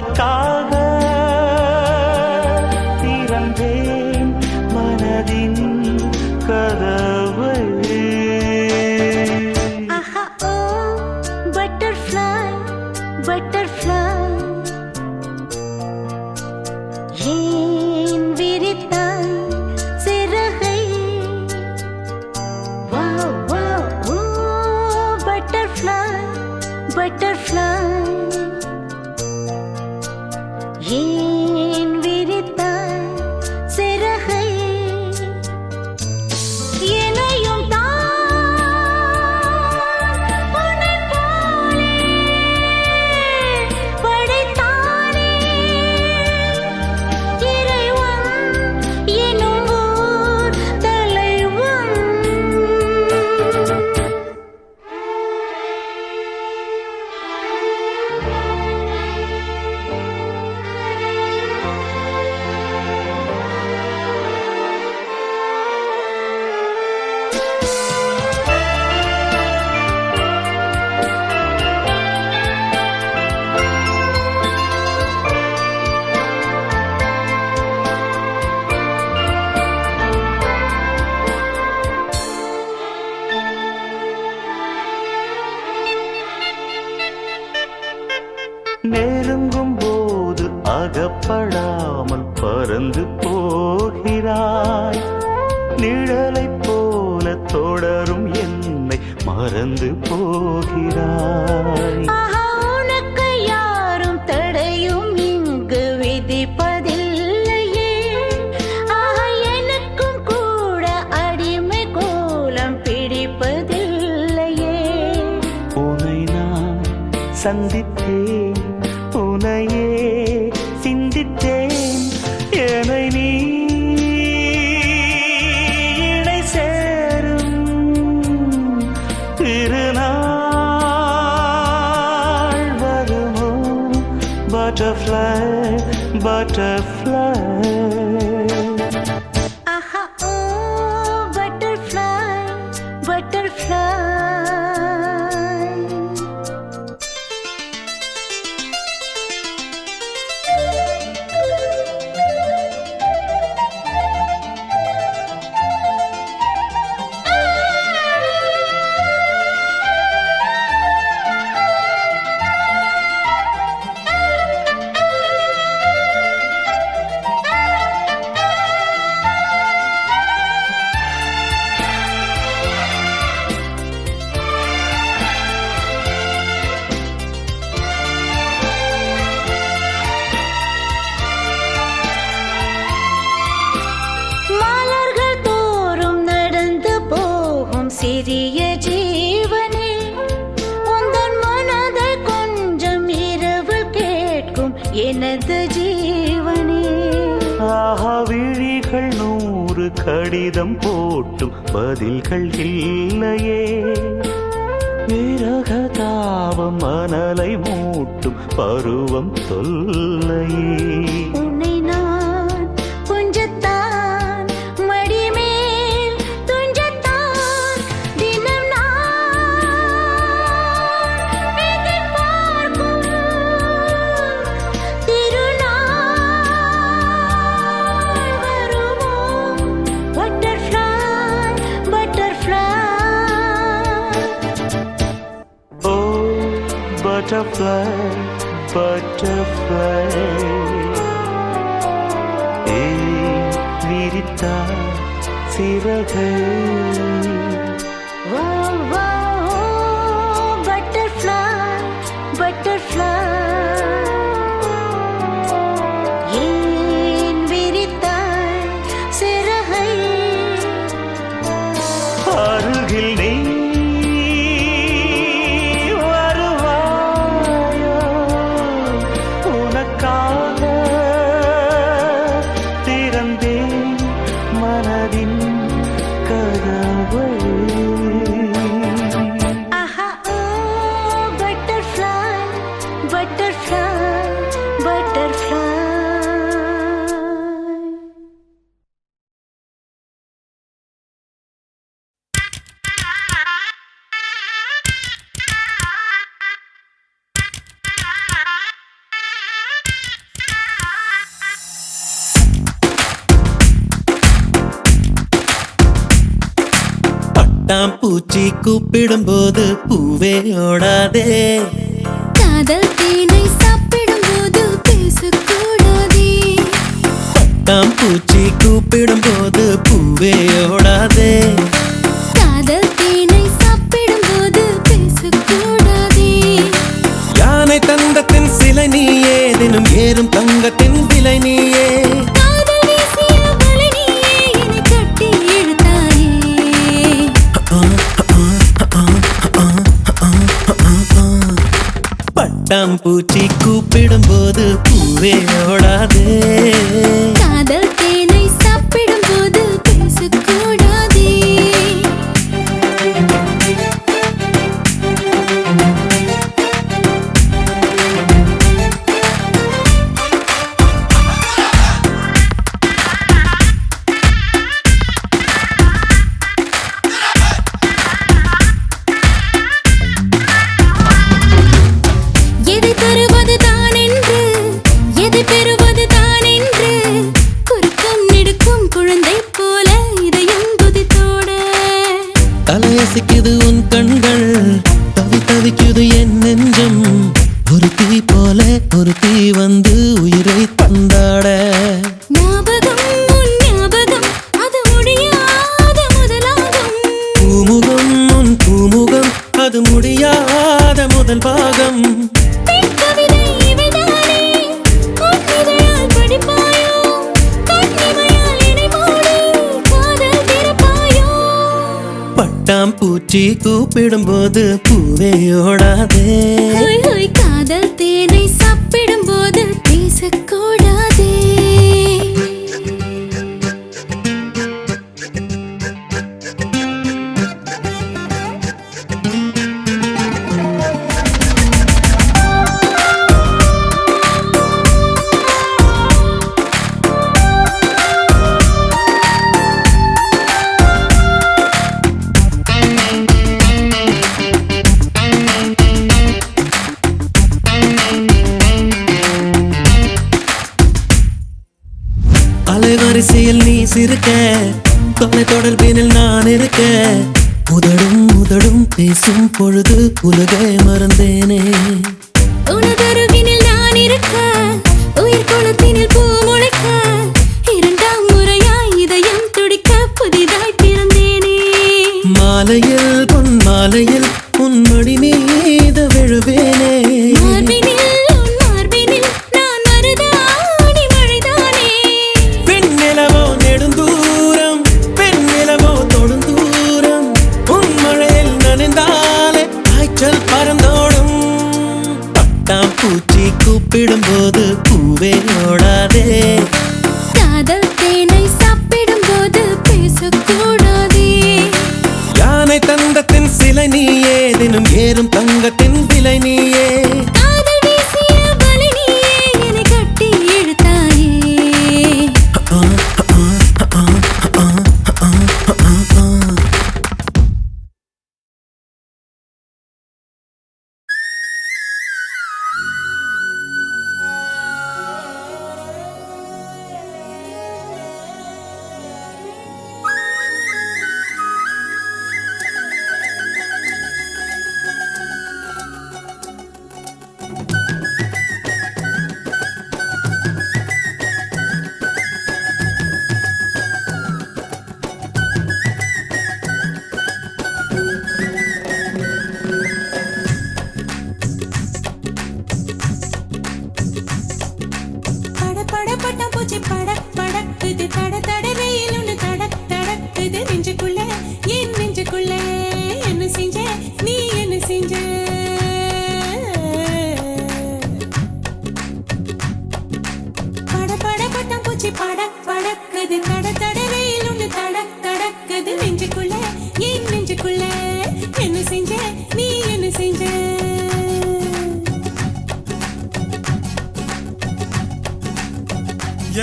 உனக்காக பற்றாமல் பறந்து போகிறாய். நிழலை போல தொடரும் என்னை மறந்து போகிறாய். உனக்கு யாரும் தடையும் இங்கு விதிப்பதில்லையே. எனக்கும் கூட அடிமை கடிதம் போட்டும் பதில்கள் இல்லையே. விரக தாவம் மணலை மூட்டும் பருவம் தொல்லையே. butterfly, butterfly. ஏ நீரித்தா சிறகை கூப்பிடும் போது பூவே ஓடாதே. காதல் தேனை சாப்பிடும் போது பேசக்கூடாதே. பட்டாம் பூச்சி கூப்பிடும் போது பூவே ஓடாதே. காதல் தேனை சாப்பிடும் போது பேசக்கூடாதே. யானை தங்கத்தின் சிலை நீயே தினம் ஏறும் தங்கத்தின் விலை நீயே. காட்டாம்பூச்சி கூப்பிடும் போது பூவே ஓடாதே. காதல் தவி தவிக்குது என் நெஞ்சம். ஒரு தீ போல ஒரு தீ வந்து உயிரை தந்தாட. അത് പൂവേയോള பொழுது உலகை மறந்தேனே.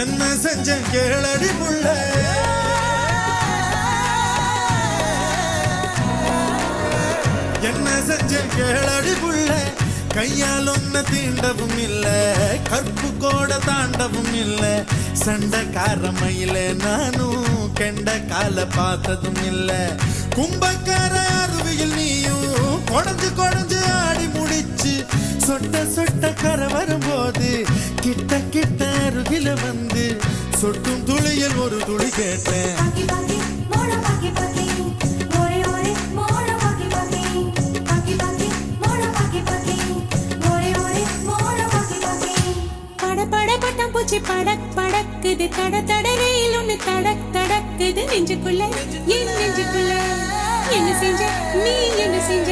என்ன செஞ்ச கேளடி புள்ள என்ன செஞ்ச கேளடி புள்ள கையால் ஒன்ன தீண்டவும் இல்ல கற்பு கோட தாண்டவும் இல்ல. சண்டைக்கார மயில நானும் கெண்ட கால பார்த்ததும் இல்ல. கும்பக்கார நீயும் குடஞ்சு ஆடி முடிச்சு சொட்ட சொட்ட கரை வரும்போது கிட்ட கிட்ட அருகில வந்து சொட்டும் துளியில் ஒரு துளி கேட்டேன். பூச்சி படக் படக்குது தட தடவையில் ரயில் ஒண்ணு தடக் தடக்குது. நெஞ்சுக்குள்ள என் நெஞ்சுக்குள்ள. என்ன செஞ்ச? நீ என்ன செஞ்ச?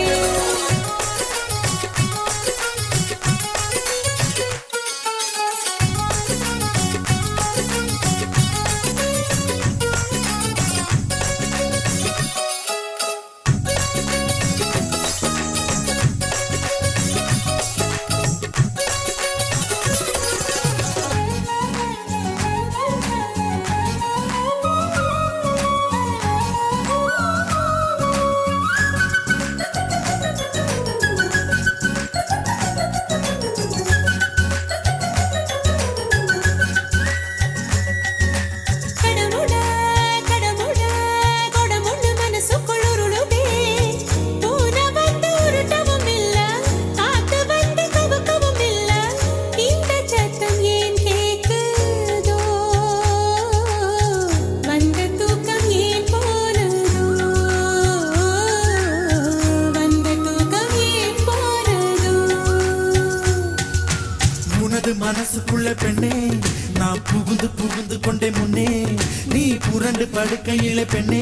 படுக்கையில பெண்ணே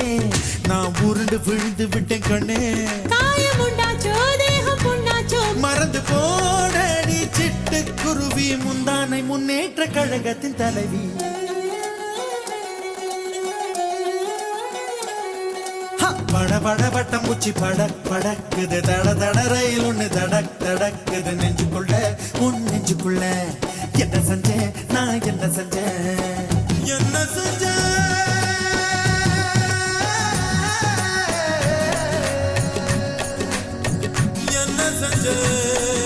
நான் உருண்டு விழுந்து விட்டேன் கண்ணே. மறந்து போட நீ சிட்டு குருவி முந்தானை முன்னேற்ற கழகத்தின் தலைவி! பட பட பட்டம் பூச்சி படக் படக்குது. தட தட ரயில் ஒண்ணு தடக் தடக்குது. நெஞ்சுக்குள்ள உன் நெஞ்சுக்குள்ள. என்ன செஞ்சேன்? நான் என்ன செஞ்சேன்? என்ன செஞ்சேன்? என்ன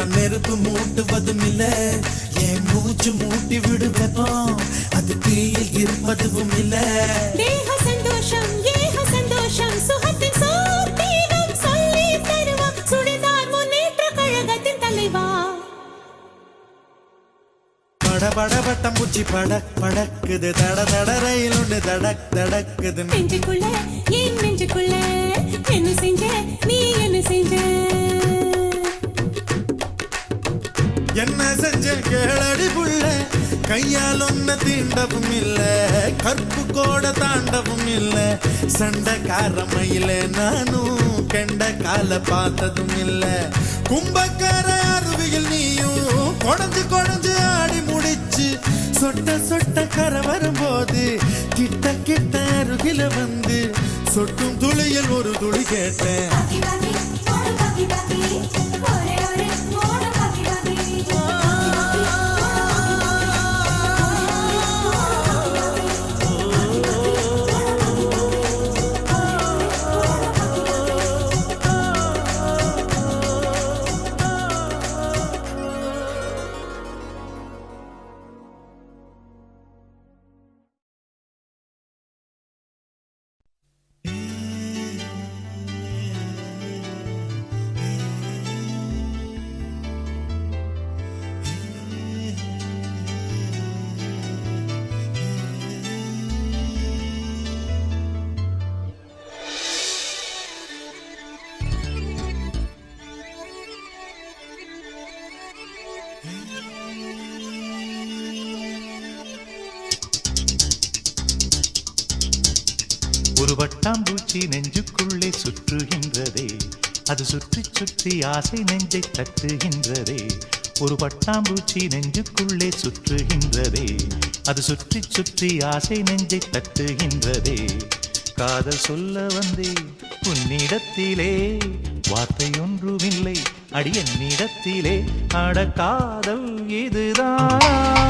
நான் நெருப்பு மூட்டுவதும் இல்ல என் மூச்சு மூட்டி விடுவதும் அது தீயில் இருப்பதும் இல்ல சந்தோஷம் ஏக சந்தோஷம் சுகத்தின் சோத்தீனம் சொல்லி தருவா. சுடிதார் முன்னேற்ற கழகத்தின் தலைவா. பட பட பட்டம் பூச்சி படக் படக்குது. தட தட ரயில் ஒண்ணு தடக் தடக்குது. நெஞ்சுக்குள்ள என் நெஞ்சுக்குள்ள? என்ன செஞ்ச? நீ என்ன செஞ்ச? என்ன செஞ்ச கேளடி புள்ள? கையால் ஒன்ன தீண்டவும் இல்ல. கற்பு கோட தாண்டவும் இல்ல. சண்டைக்கார மயில நானும் கெண்ட கால பார்த்ததும் இல்ல. கும்பக்கார அருவியில் நீயும் குடஞ்சு குடஞ்சு ஆடி முடிச்சு சொட்ட சொட்ட கரை வரும்போது கிட்ட கிட்ட அருகில வந்து சொட்டும் துளியில் ஒரு துளி கேட்டேன். ஒரு வட்டாம்பூச்சி நெஞ்சுக்குள்ளே சுற்றுகின்றதே. அது சுற்றி சுற்றி ஆசை நெஞ்சை தட்டுகின்றதே. ஒரு பட்டாம்பூச்சி நெஞ்சுக்குள்ளே சுற்றுகின்றதே. அது சுற்றி சுற்றி ஆசை நெஞ்சை தட்டுகின்றதே. காதல் சொல்ல வந்தே உன்னிடத்திலே வார்த்தை ஒன்றுமில்லை அடி என்னிடத்திலே அட காதல் இதுதான்.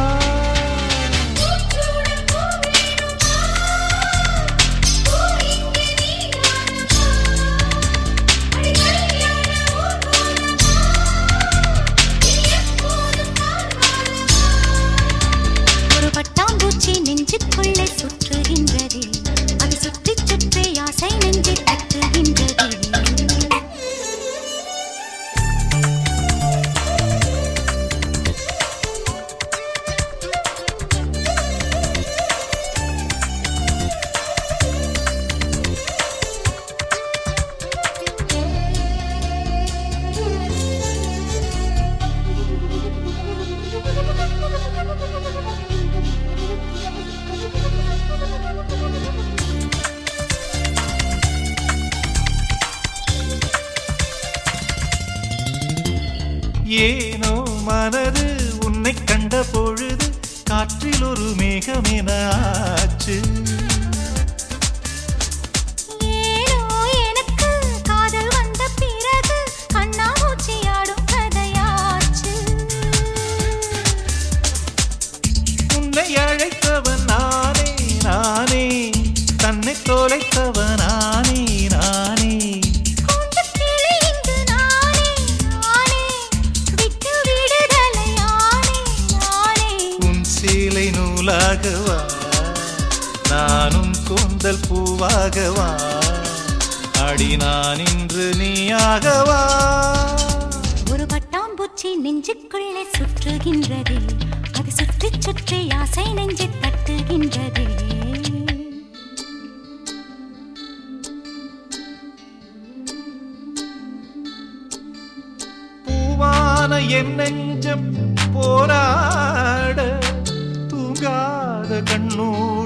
ஏனோ மனது உன்னை கண்ட பொழுது காற்றில் ஒரு மேகமென ஆச்சு. பூவாகவா அடி நான் இன்று நீயாகவா? ஒரு பட்டாம்பூச்சி நெஞ்சுக்குள்ளே சுற்றுகின்றதே. அது சுற்றி சுற்றி ஆசை நெஞ்சை தட்டுகின்றதே. பூவான என் நெஞ்சம் போராட தூங்காத கண்ணோடு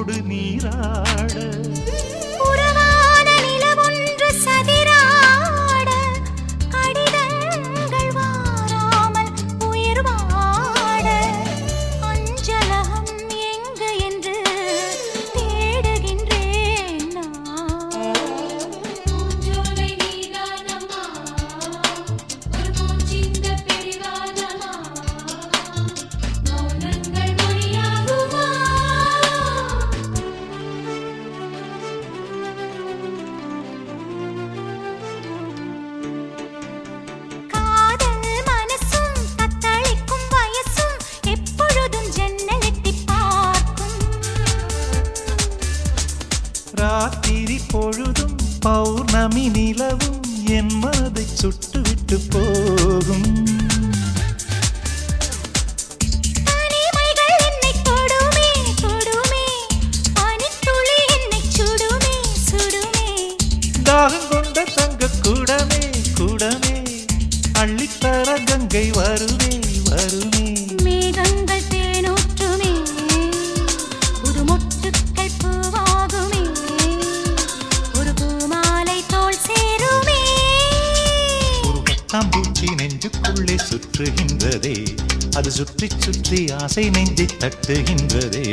பட்டாம்பூச்சி நெஞ்சுக்குள்ளே சுற்றுகின்றதே. அது சுற்றி சுற்றி ஆசை நெஞ்சை தட்டுகின்றதே.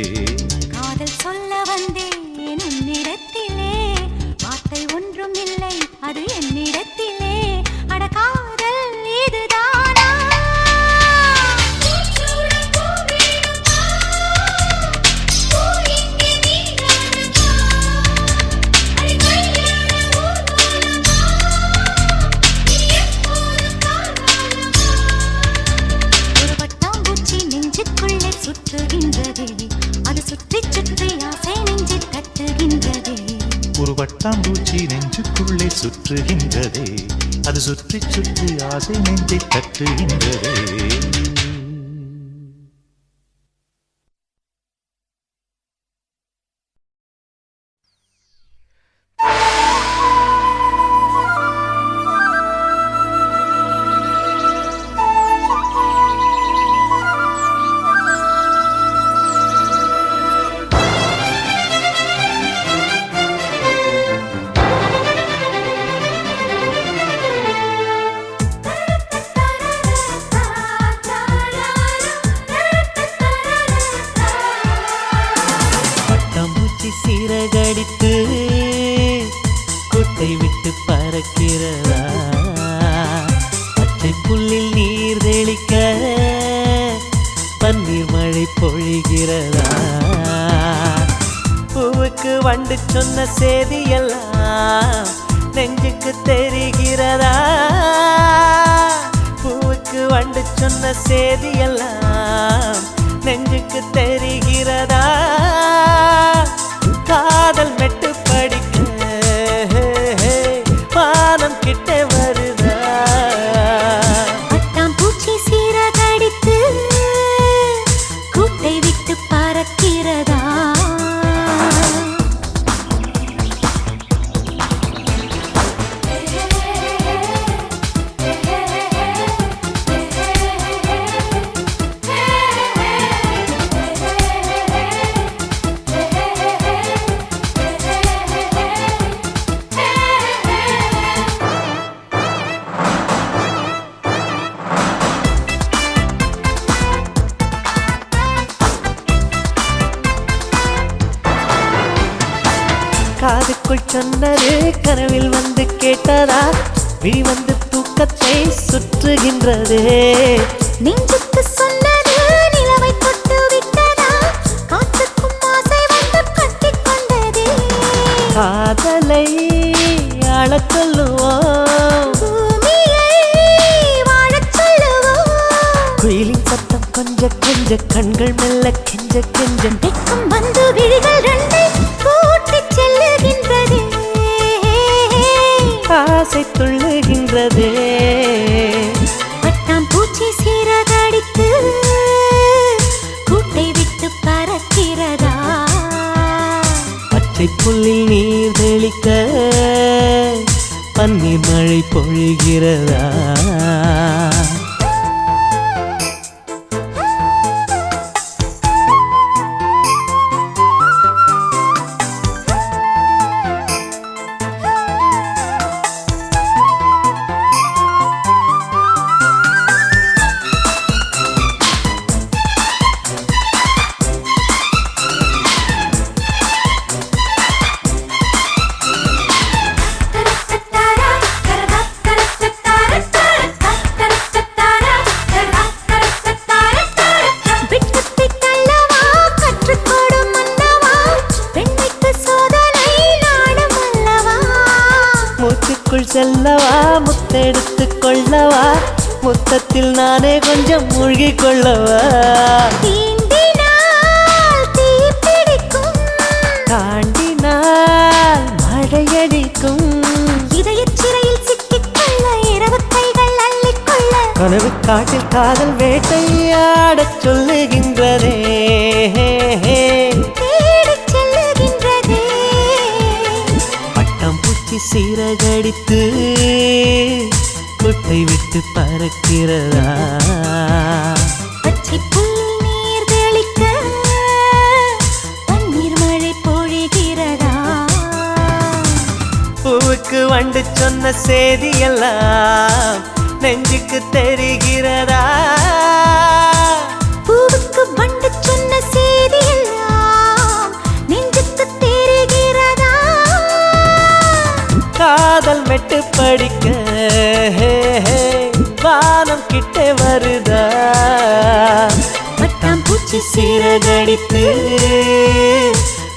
காதல் சொல்ல வந்தேன். ஒரு நெஞ்சுக்குள்ளே சுற்றுகின்றதே. அது சுற்றி சுற்றி ஆசை நெஞ்சை தட்டுகின்றதே. பூவுக்கு வண்டு சொன்ன செய்தியெல்லாம் நெஞ்சுக்கு தெரிகிறதா? பூவுக்கு வண்டு சொன்ன செய்தியெல்லாம் நெஞ்சுக்கு தெரிகிறதா? காதல் மெட்டு சொன்னது கனவில் வந்து கேட்டதா? விழி வந்து துள்ளுகின்றதே பட்டாம்பூச்சி சீரகடித்து கூட்டை விட்டு பறக்கிறதா? பச்சை புல்லில் நீர் தெளிக்க பன்னீர் மழை பொழிகிறதா? முத்தெடுத்து கொள்ளவா முத்தத்தில் நானே கொஞ்சம் மூழ்கிக் கொள்ளவா தீண்டினால் மழையடிக்கும். இதயச் சிறையில் சிக்கிக்கொள்ள இரவு கைகள் அள்ளிக்கொள்ள. கனவு காட்டில் காதல் வேட்டையாடச் சொல்லுகின்றதே. பன்னீர் மழை பொழிகிறதா? பூவுக்கு வண்டு சொன்ன செய்தியெல்லாம் நெஞ்சுக்கு தெரிகிறதா? மெட்டு படிக்க வானம் கிட்ட வருதா? பட்டாம்பூச்சி சீரகடித்து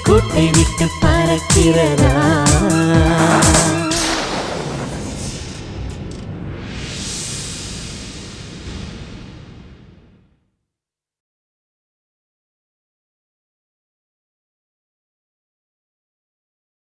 கூட்டை விட்டு பறக்கிறதா?